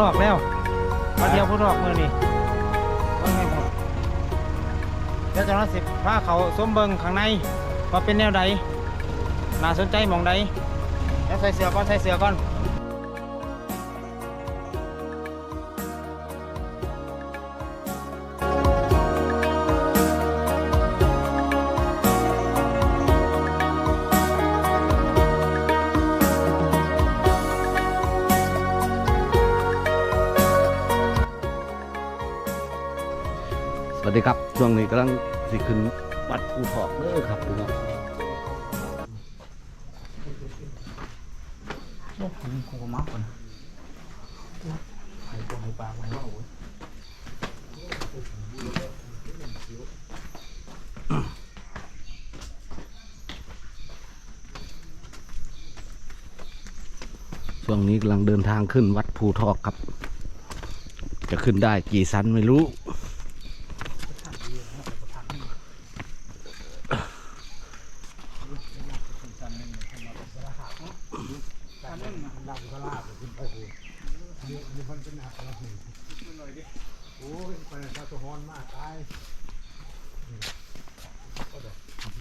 พุทธอกแล้วมาเที่ยวพุทธอกมือนี่ว่าไงหมดเดี๋ยวจะมาสิพาเขาส้มเบิงข้างในว่าเป็นแนวใดน่าสนใจหมองใดแล้วใส่เสื้อก่อนใส่เสื้อก่อน ช่วงนี้กำลังสิขึ้นวัดภูทอกเด้อครับพี่น้องโอ้ผมคงมักก่อนไข่ตัวไข่ปลาไข่ว่าโอ้ยช่วงนี้กำลังเดินทางขึ้นวัดภูทอกครับ จะขึ้นได้กี่สันไม่รู้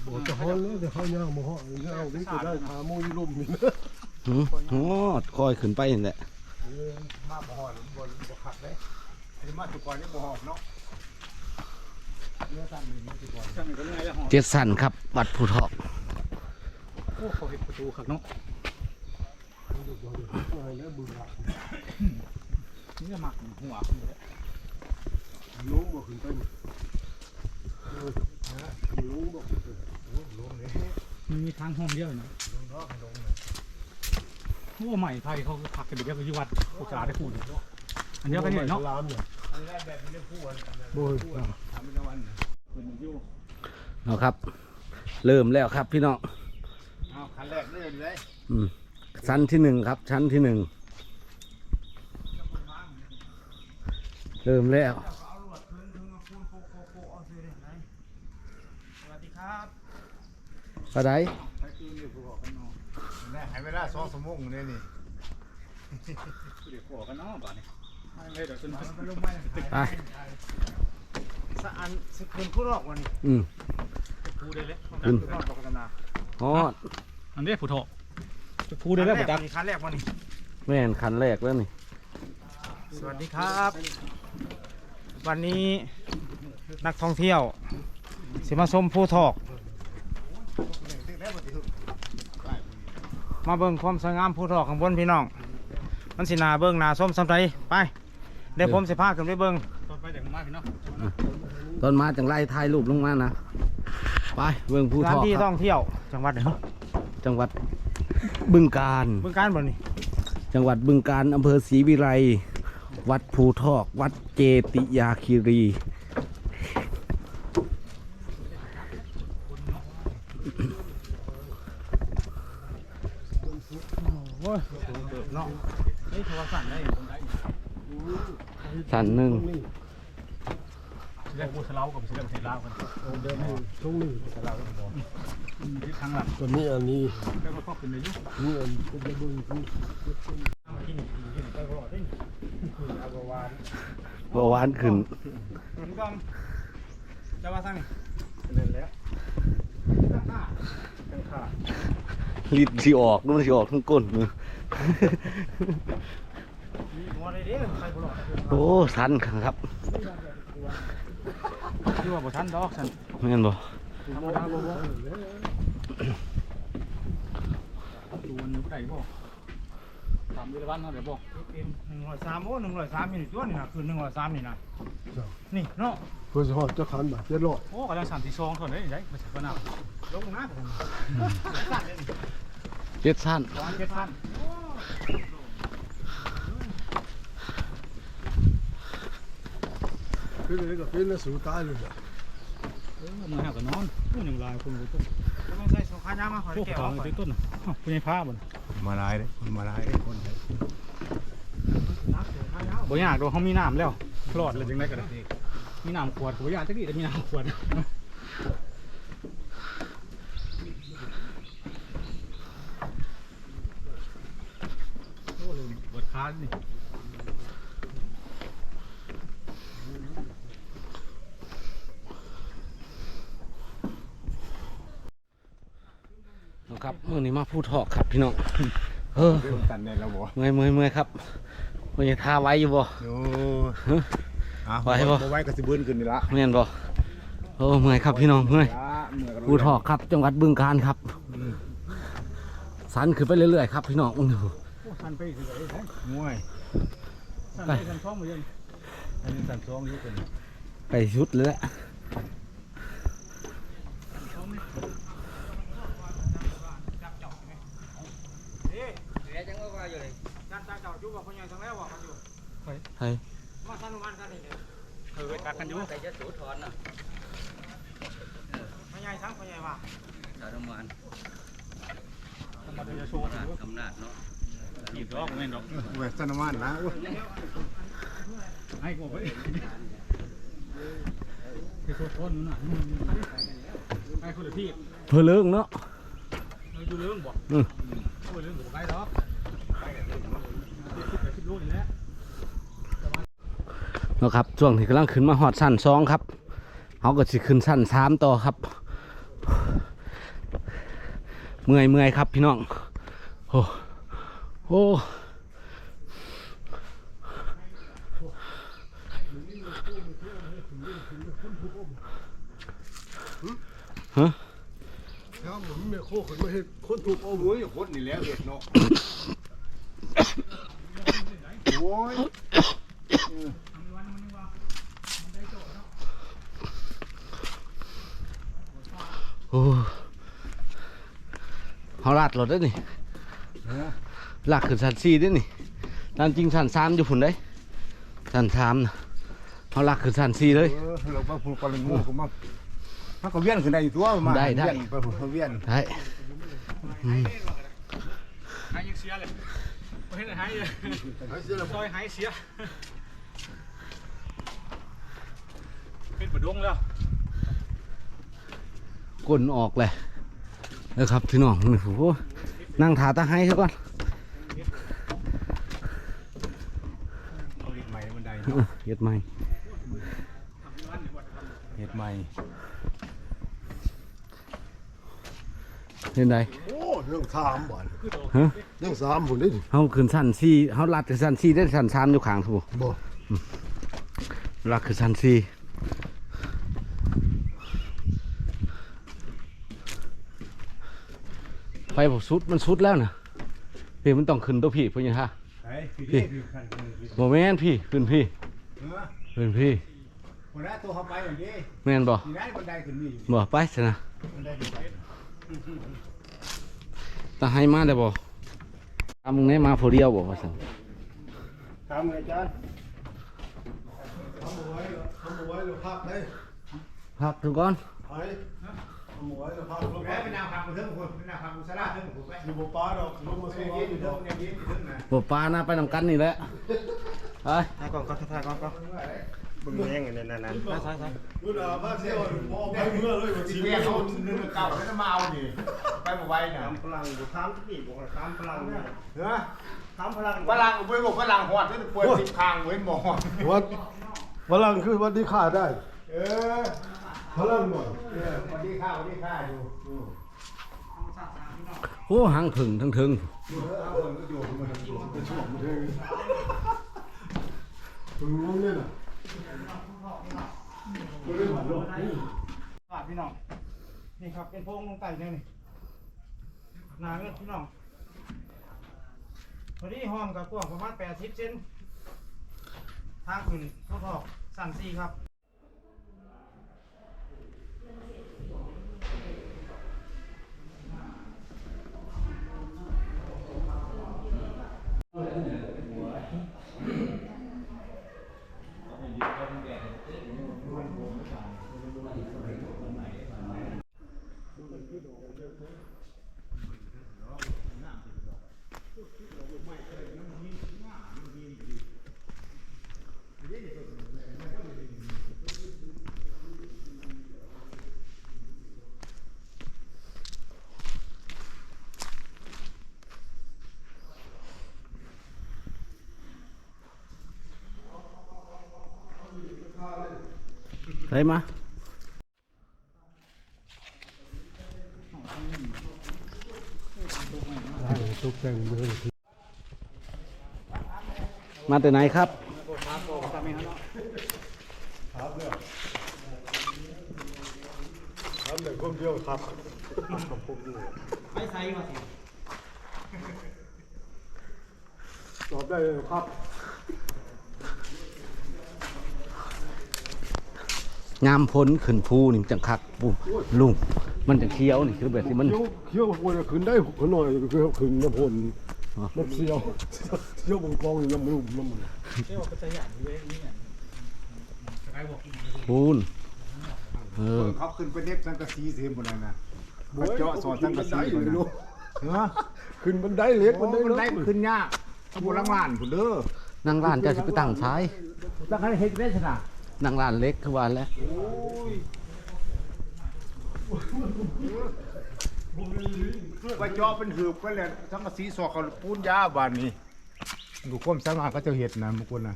โอ้จะฮ้อนเลยเดี๋ยวเขาย่างมาเหาะนี่เอานี่ก็ได้ขาโมยลุ่มนี่นะ หืมโอ้คอยขึ้น ไปนี่แหละมาบ่ฮอดบนบ่ขัดเลยไอ้มาตุกอนนี่บ่ฮอดเนาะเนื้อสั่นนี่มันตุกอนช่างก็ง่ายแล้วหอมเจ็ดสันครับวัดภูทอกโอ้เขาเห็นประตูขักเนาะมันอยู่บ่อยู่อะไรแล้วบึงอะนี่จะหมักหัวเขาอยู่เลยลุงบ่ขึ้นไปนี่เออนะลุงบ่ขึ้นไปโอ้ลุงนี่มันมีทางห้องเดียวนะลุงเนาะลุงเนี่ย โอ้ใหม่ไทยเขาผักกันเด็กไปที่วัดกุศลได้พูดอันเดียวกันเนี่ยเนาะลามเนี่ยบ่ยเอาครับ เริ่มแล้วครับพี่น้องเอาคันแรกเริ่มเลยชั้นที่หนึ่งครับ ชั้นที่หนึ่งเริ่มแล้วสวัสดีครับกระได เวลา2ชั่วโมงนี่นี่เดี๋ยวขอกันเนาะบ้านนี้ไม่เดี๋ยวจนมันลงมาไปสะอันสิคืนผู้รอกวันนี้อืมพูดได้เลยขึ้นรอดพัฒนาฮอดอันนี้ผู้โถจะพูดได้แล้วประจักษ์คันแรกวันนี้แม่นคันแรกแล้วนี่สวัสดีครับ วันนี้นักท่องเที่ยวสิมาชมผู้ทอก มาเบิ่งความสวยงามผู้ทอกข้างบนพี่น้อง มันสิหนาเบิ่งหนาส้มสำไรไป เดี๋ยวผมสิพาขึ้นไปเบิ่งไปจากมาพี่น้องตอนมาจังไล่ถ่ายรูปลงมานะไปเบิ่งภูสทถานอกที่คท่รับองเที่ยว จังหวัดเนาะจังหวัดบึงการเบิ่งการบ่นี่จังหวัดบึงการอำเภอศรีวิไลวัดภูทอก วัดเจติยาคีรี โอ้ย เนาะเฮ้ยโทรศัพท์ได้ผมได้สันหนึ่งเรียกพูดสลาวกับเรื่องเทลาวกันเดินนี่ตรงนี้ที่ทางหลังตัวนี้อันนี้แล้วก็เข้าขึ้นในยุคนี่อันเป็นระเบิดนี่ที่นี่ที่นี่ไปรอดได้คืออากวานเมื่อวานขึ้นถึงกองจะมาสั่งนี่เล่นแล้วตั้งค่าตั้งค่าลิดสิออกนู่นสิออกทั้งก้นมือมีหัวเลย เด้ใครบ่รอดโอ้สันครับคือว่าบ่ทันดอกสันแม่นบ่ธรรมดาบ่บ่ดูวันนี้บ่ได้บ่ตามเวลาวันเฮาได้บ่เป็น103โอ้103นี่ตัวนี่นะคือ103นี่นะนี่เนาะเพื่อจะหอดจะขันมาเจ็ดร้อยโอ้กำลัง3 2เท่านั้นได้มาจากกันน่ะลงนะสั่นเลยนี่เจ็ดสันวางเจ็ดพัน ขึ้นเลยก็ขึ้นแล้วสูตายเลยอะเออมาหากันนอนผู้หนึ่งลายคนต้นต้องใส่สองครามยามาขอได้แก้วเอาไปต้นน่ะอ้าวคุณยายพาบ่นมาลายเลยคนมาลายเลยคนเลยหนาวบ่ยากดอกเขามีน้ำแล้วรอดเลยจังได๋ก็ได้มีน้ำขวดก็บ่ยากจักดิแต่มีน้ำขวดานนี่ครับเมื่อนี้มาพูดถอกครับพี่น้องเออกันในระบบเมื่อยเมื่อยเมื่อยครับมันยังาไว้อยู่บ่ไว้บ่ไว้กระสิบื้ลขึ้นนี่ละเมียนบ่โอ้เมื่อยครับพี่น้องเมื่อยพูดถอกครับ จังหวัดบึงการครับ สันขึ้นไปเรื่อยๆครับพี่น้องอู้ สันไปคือไอ้มวยไปสันท้องมือยันอันนี้สันท้องอยู่เป็นไปชุดเลยแหละจันจ้าเจ้าอยู่กับพ่อใหญ่ทั้งแล้วว่ามันอยู่เฮ้ยมาสนุกมันกันนี่เด้อเคยกักกันอยู่ใส่จะสูทอนนะพ่อใหญ่ทั้งพ่อใหญ่ว่าสารมันมาจะโชว์อำนาจอำนาจเนาะ อีกดอกแม่นดอกเว้ยสันมันนะให้กูไปที่โซนนู่นน่ะให้คนละที่เพื่อเลิกเนาะอยู่เรื่องบ่อืมเอาไปเรื่องบ่ไปดอกไปกันสิบสิบโลนี่แหละเนาะครับช่วงที่กำลังขึ้นมาหอดสั้นสองครับเขาก็สิขึ้นสั้นสามต่อครับ เมื่อยเมื่อยครับพี่น้องโอ้ โอ้ฮะครับผมมีโคคนมาเฮ็ดคนถูกเอาหัวอยู่คนนี่แล้วเฮ็ดเนาะโอ้ยโอ้เขาลาดรถได้อนี่ ลากขึ้นสันสี่ได้อนี่ตามจริงสันสามอยู่ผุนได้สันสามนะเขาลากขึ้นสันสี่เลย เออเราไปพูดกันงูก็มามันก็เวียนขึ้นได้อยู่ตัวมาได้ได้ เวียนไปพูดเวียนได้หายยังเสียเลยประเทศไหนหายเลยซอยหายเสียเป็นประดงแล้วกลนออกเลยนะครับพี่น้องนี่โอ้โหนั่งถาตาให้ซะก่อน เอาเฮ็ด ใหม่บันไดเออเฮ็ดใหม่เฮ็ดใหม่เห็นไดโอ้เรื่องสามบ่อนฮะเรื่องสามผมได้ดิเขาขึ้นสันสี่เขาลัดขึ้นสันสี่ได้สันสามอยู่ข้างถูกบ่ลัดขึ้นสันสี่ไฟผมสุดมันสุดแล้วนะพี่มันต้องขึ้นตัวพี่พี่ยังฮะไอ้ พี่เด็กอยู่คันคือโมแมนพี่ขึ้นพี่เออขึ้นพี่คนละตัวเข้าไปอย่างนี้แมนบ่นี่ได้บันไดขึ้นนี่อยู่บ่ไปสินะบันไดขึ้นไปตาให้มาได้บ่ตามมึงได้มาผู้เดียวบ่ว่าซั่นทำไงจ๊ะทำเอาไว้ทำเอาไว้เราพักได้พักทุกก่อนไอ้ ทำเอาไว้เราพักแม่เป็นนางพักกูเถิงคนเป็นนางพักกูสลาเถิงกูไปอยู่บ่ป้าดอกลงมาสู้เอายืนออยู่ดอกเนี่ยยืนอยู่เถิงนะบ่ปลานะไปนำกันนี่แหละไปถ่ายก่อนก่อนถ่ายก่อนก่อนบึงแย่งกันนั่นนั่นถ่ายถ่ายถ่ายนู่นน่าเที่ยวบ่ออไปเมื่อเลยว่าชีเมีวิตเขาเขาเนื้อเก่าแล้มาเอาดิไปบ่ไหวนะพลังบุตามที่บอกว่าตามพลังเนี่ยเฮ้ยตามพลังฝรั่งเว้ยบอกฝรั่งหอดด้วยป่วยสิบคางเว้ยหมอวัดพลังคือวันที่ฆ่าได้ เออ พลังบ่เออวันที่ข้าวันที่ข้าอยู่โอ้หางผึ่งทั้งถึงเออเอาคนก็อยู่มันอยู่เป็นช่วงมันเถิงถึงวงเนี่ยน่ะฝากพี่น้อง นี่ครับเป็นโพรงลงไต่เนี่ยนี่หนาเงือกพี่น้องพอดีห้อมกับกว้างประมาณ80เซนทางขึ้นทดสอบสั่นสี่ครับ Go ahead. ไปมาตกแต่งเมืองมาแต่ไหนครับทำแต่คนเดียวครับไปใส่มาสิตอบได้เลยครับ งามพ้นขึ้นภูนี่มันจังคักปูลุงมันจะเคี้ยวนี่คือแบบที่มัน เคี้ยวเคี้ยวควรจะขึ้นได้ขหน่อยเคี้ยวขึ้นน้ำพลอ๋อมันเสียวเสียวบงกองน้ำมันน้ำมันปูนเออเขาขึ้นไปเน็บสังกะสีเสียหมดเลยนะเขาเจาะสอนสังกะสีหมดเลยนะขึ้นบันไดเล็กโอ้บันไดมันได้เล็กมันขึ้นยากขบวนลังลานผุนเด้อนั่งร้านเจ้าสิไปตั้งซ้ายตั้งให้เฮ็ดได้ชนะ นางร้านเล็กคือว่าแล้วไปจอเป็นหืบก็เลยทั้งกะสีสอกเขาปูนยาบานนี้ดูความสามารถเขาจะเห็ดนะบางคนนะ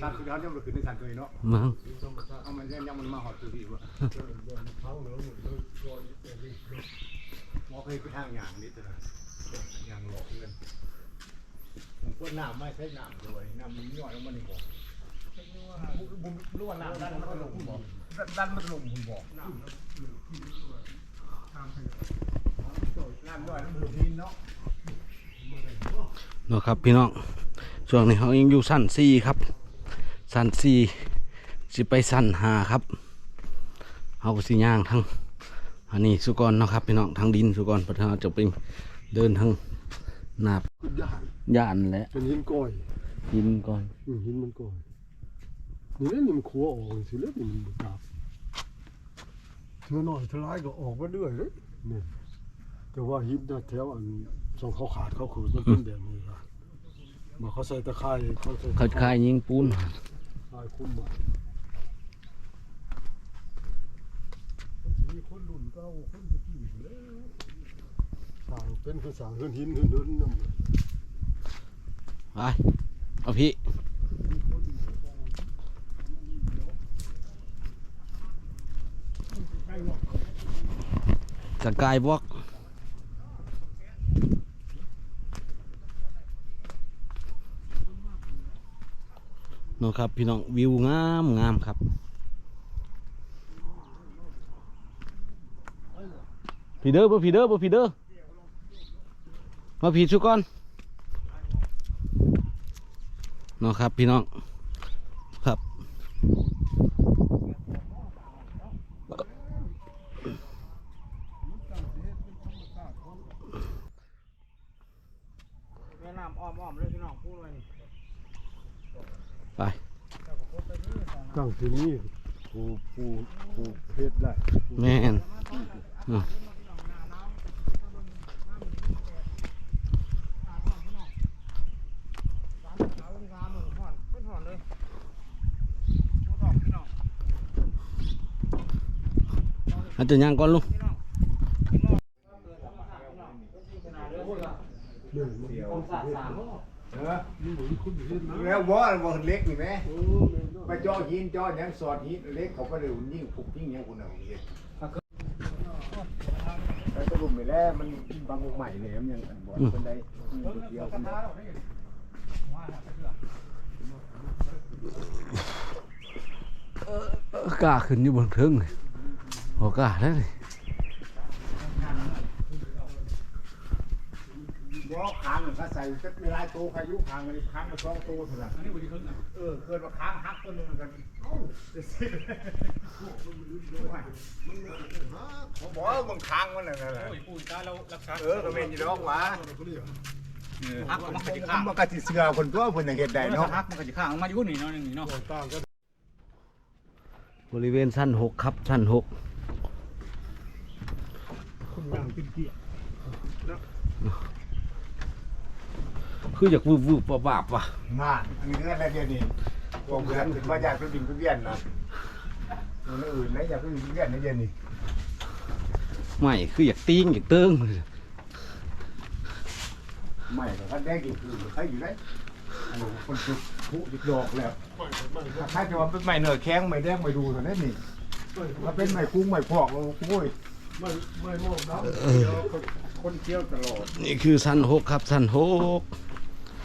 สั่นคือเขาจะมาขึ้นในสั่นเคยเนาะมึงเอามันยังมันมาหอดตัวพี่วะหมอเคยไปทางอย่างนี้ตัวนะอย่างหลอกเงินผมก็น้ำไม่ใช่น้ำด้วยน้ำมันย่อยลงมาในบ่อบุมรู้ว่าน้ำดันมันก็ลงบ่ดันมันลงคุณบ่น้ำน้ำย่อยน้ำหืนดินเนาะเนาะครับพี่น้องช่วงนี้เขายังอยู่สั้นสี่ครับ สั้นสี่สิไปสั้นห้าครับเอาก็สิย่างทั้งอันนี้สุกรเนาะครับพี่น้องทางดินสุกรเพราะเราจะไปเดินทางหนาบขึ้นยากย่านและเป็นหินก้อยดินก่อนอืมหินมันก้อยนี่เล่นนี่มันขัวออกสิเล่นนี่มันบ่จับเธอหน่อยเธอร้ายก็ออกมาเรื่อยเลยนี่แต่ว่าหินน่ะแถวอันสองเขาขาดเขาขืนมันเป็นแบบนี้ครับมาเขาใส่ตะไคร้เขาใส่เขาคายยิงปูนตายคุ้มมามีคนรุ่นเก่าคนตะกี้อยู่แล้วสร้างเป็นคือสร้างเฮือนหินเฮือนเดินน้ำไปเอาพี่สกายวอล์กเนะครับ พี่น้องวิวงามงามครับ พี่เด้อบ่พี่เด้อบ่พี่เด้อมาพี่ชุก่อนเนาะครับพี่น้องครับแม่น้ำอ้อมๆเลยพี่น้องพูดไว้นี่ ไปตั้งที่นี่ผูผูผูเพชรได้แม่นอืมสามขาวเป็นงามเหมือนห่อนเป็นห่อนเลยพูดออกพี่น้องอาจจะย่างก่อนลุง พี่น้องพี่น้องเปิดธรรมชาติพี่น้องเป็นที่ขนาดเรือพูดละ เนี่ยมัน องศาสาม เออ นี่เหมือนคุณเห็นนะแล้วบ่บ่เล็กนี่แม่เออแม่นไปเจาะหินเจาะหยังสอดหินเล็กเขาก็เลยยิ่งผูกยิ่งหยังคุณเอาเฮ็ดแล้วก็รุมไปแล้วมันบางใหม่เลยมันยังอันบ่คนใดเดียวคนใดกล้าขึ้นอยู่บนเทิงเลยโอ้กล้าแล้ว นี่บ่ค้างก็ใส่สักเวลาโตพายุค้างมันค้างมาสองโตเท่านั้นอันนี้บ่ดีขึ้นเออเกิดว่าค้างหักตัวนึงกันเอ้าจะสิผมบอกว่ามึงค้างมันนั่นแหละปุ๋ยตาเรารักษาเออก็แม่นอยู่ดอกหว่าฮักมันก็จะมัข้างนก็สิเสือคนตัวเพิ่นยังเฮ็ดได้เนาะฮักมันก็จะข้างมาอยู่นี่เนาะนี่เนาะต่างกันบริเวณชั้นหกครับชั้นหกคุณย่างเป็นเกียร์ คืออยากวืบวืบปะบาบว่ะงานอันนี้ก็ได้เดี๋ยวนี้กองเพื่อนถึงมาอยากไปบินไปเวียนนะมันอื่นนะอยากไปบินไปเวียนในเย็นนี่ไม่คืออยากติ้งอยากเติ้งไม่แต่ท่านแดงกี่คืนใครอยู่ได้อันนี้คนจุดผู้ดิดอกแล้วถ้าจะว่าเป็นไม้เนื้อแข็งไม้แดงไม้ดูเท่านั้นนี่ถ้าเป็นไม้คุ้งไม้พอกเราโอ้ยไม่ไม่มองน้ำเออคนเที่ยวตลอด นี่คือสันหกครับสันหก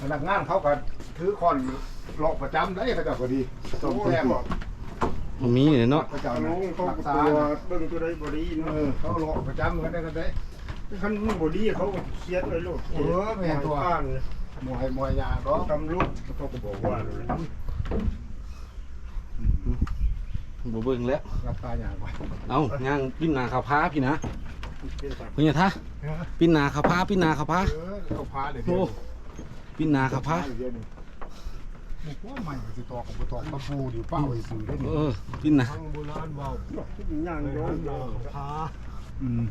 พนักงานเขาก็ถือคอนหลอกประจำได้เขาเจ้าก็ดีสมแต้มมันมีเนี่ยเนาะเขาเจ้าน้นะองเขารักตัษาวเบิ่งตัวใดบ่ดีเอเนาะอเขาหลอกประจำกันได้กันได้คันมันบ่ดีเขาก็เครียดไว้โลดเออแม่นตัวอ่านมวยมวยยาก็ตำลุกเขาก็บอกว่าเลยบ่เบิ่งแล้ว รับตายาไปเอาย่างปิ้นหนาขาวพ้าพี่นะพี่เนี่ยท่าปิ้นหนาขาวพ้าปิ้นหนาขาวพ้าเออเขาพาเดี๋ยวโอ้ ปิ้นหนาขาวพ้าเดี๋ยวนี้มันก็ใหม่สิตอกกับตอกตะปูดิเป้าไอ้สื่อได้เอนี่อปิ้นหนาทางโบราณเบาย่างในโดนั้นนโดนานพาอืม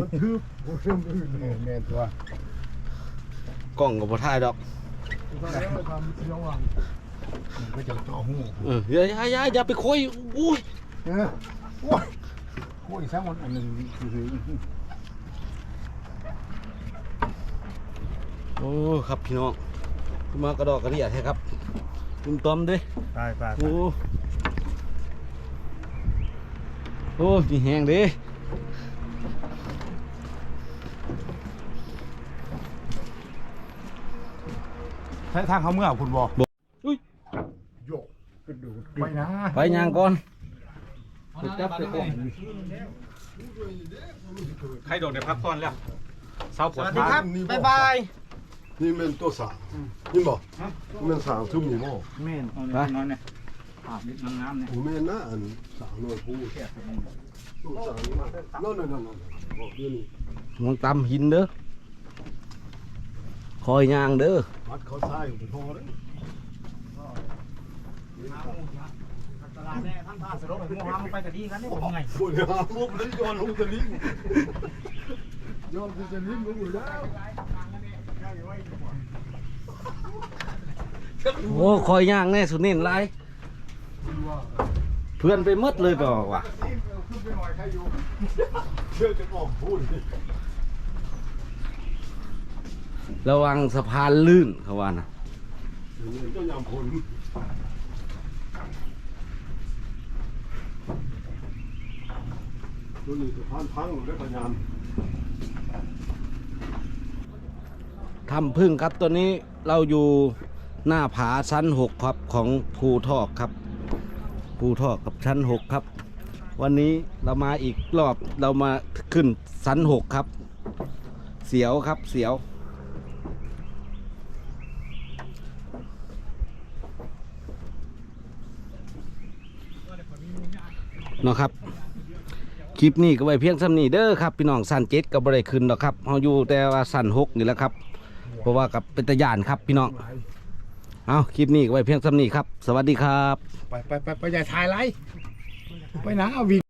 มันทึบบ่เรื่องอื่นเออแม่นตัวกล้องกับบ่ถ่ายดอกทำแล้วทำเสียงหวังมันก็จะต่อหูเอออย่าอย่าอย่าอย่าไปคุยอุ้ยเออโอ้ยโอ้ยแซงมันอันหนึงคือ โอ้ครับพี่น้องขึ้นมากระดอกกระเดียดให้ครับตุ้มต้อมเด้ตายตายโอ้โอ้มีแห้งเด้ใช้ทางเขาเมื่อคุณบอกอุ้ยโยกขึ้นดูไปนะไปย่างก่อนจับไปก่อนใครโดดในพักผ่อนแล้วเศร้าปสวดวัสดีขาครับบ๊ายบาย นี่เป็นตัวสางนี่บอกมันสางทุ่มนี่บ่แม่นไปนอนเนี่ยอาบนิดน้ำน้ำเนี่ยโอ้แม่นนะอันสางหน่อยผู้ตัวสางนี่มานั่นนั่นนั่นบอกเดี๋ยวนี้มองตำหินเด้อคอยย่างเด้อวัดเขาซ้ายไปพอเลยตลาดแน่ท่านพาสรุปไปงูหามไปกะดีกันนี่ผมไงพูดหาพวกมันย้อนลงจะลิ้นย้อนจะลิ้นลงอยู่แล้ว โอ้คอยย่างแน่สุดเน้นไรเพื่อนไปหมดเลยบอกว่าขึ้นไปหน่อยใคระระวังสะพานลื่นเขาว่านะนี้ก็ยามผลตัวนี้จะพันพังหรือได้พยายาม ทำพึ่งครับตัวนี้เราอยู่หน้าผาชั้นหกครับของภูทอกครับภูทอกกับชั้นหกครับ วันนี้เรามาอีกรอบเรามาขึ้นชั้นหกครับ เสียวครับเสียว เนาะครับคลิปนี้ก็ไว้เพียงสำนี้เด้อครับ พี่น้องสันเจ็ดก็บ่ได้ขึ้นดอกครับเฮาอยู่แต่ว่าสั้นหกนี่แหละครับ เพราะว่ากับเป็นตะยานครับพี่น้อง เอาคลิปนี้ไว้เพียงสำนี้ครับ สวัสดีครับ ไปไปไปไปอย่าถ่ายไรไปนะเอาวิ